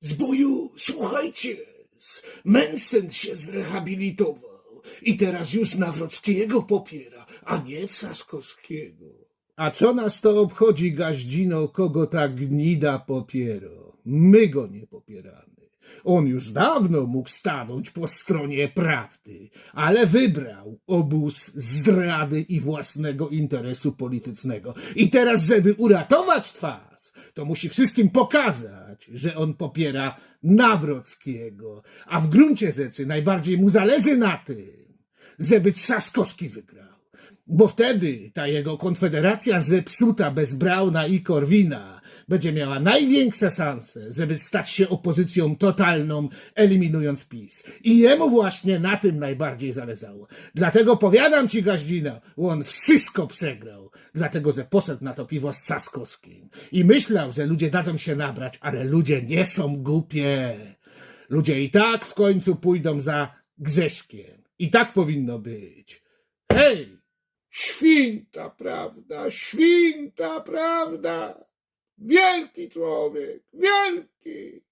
Zboju, słuchajcie, Mensen się zrehabilitował i teraz już Nawrockiego popiera, a nie Trzaskowskiego. A co nas to obchodzi, gaździno, kogo ta gnida popiero? My go nie popieramy. On już dawno mógł stanąć po stronie prawdy, ale wybrał obóz zdrady i własnego interesu politycznego. I teraz, żeby uratować twarz, to musi wszystkim pokazać, że on popiera Nawrockiego, a w gruncie rzeczy najbardziej mu zależy na tym, żeby Trzaskowski wygrał. Bo wtedy ta jego konfederacja zepsuta bez Brauna i Korwina będzie miała największe szanse, żeby stać się opozycją totalną, eliminując PiS. I jemu właśnie na tym najbardziej zależało. Dlatego powiadam ci, Gaździna, on wszystko przegrał. Dlatego, że poszedł na to piwo z Trzaskowskim. I myślał, że ludzie dadzą się nabrać, ale ludzie nie są głupie. Ludzie i tak w końcu pójdą za Grzeszkiem. I tak powinno być. Hej! Święta prawda, święta prawda. Wielki człowiek, wielki.